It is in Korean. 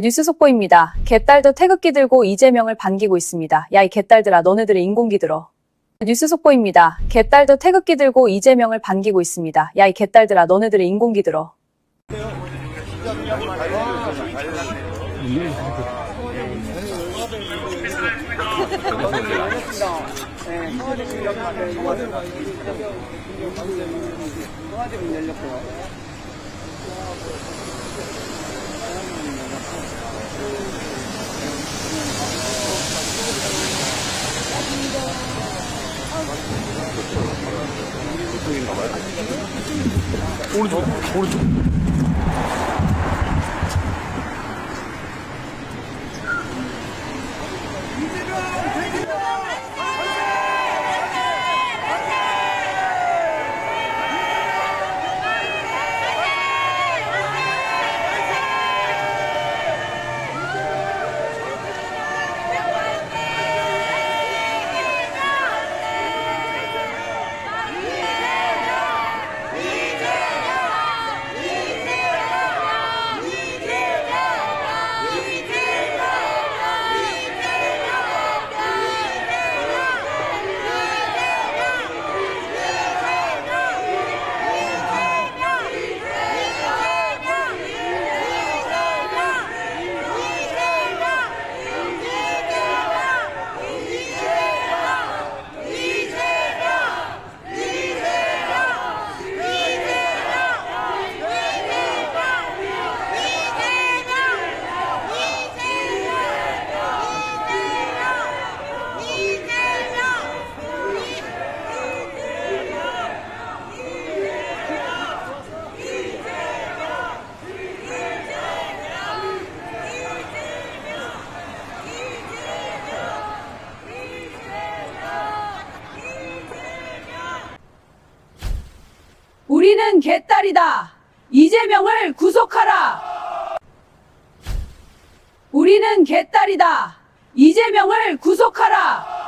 뉴스 속보입니다. 개딸도 태극기 들고 이재명을 반기고 있습니다. 야 이 개딸들아 너네들의 인공기 들어. 뉴스 속보입니다. 개딸도 태극기 들고 이재명을 반기고 있습니다. 야 이 개딸들아 너네들의 인공기 들어. 오른쪽 오른쪽. 개딸이다. 이재명을 구속하라. 우리는 개딸이다. 이재명을 구속하라.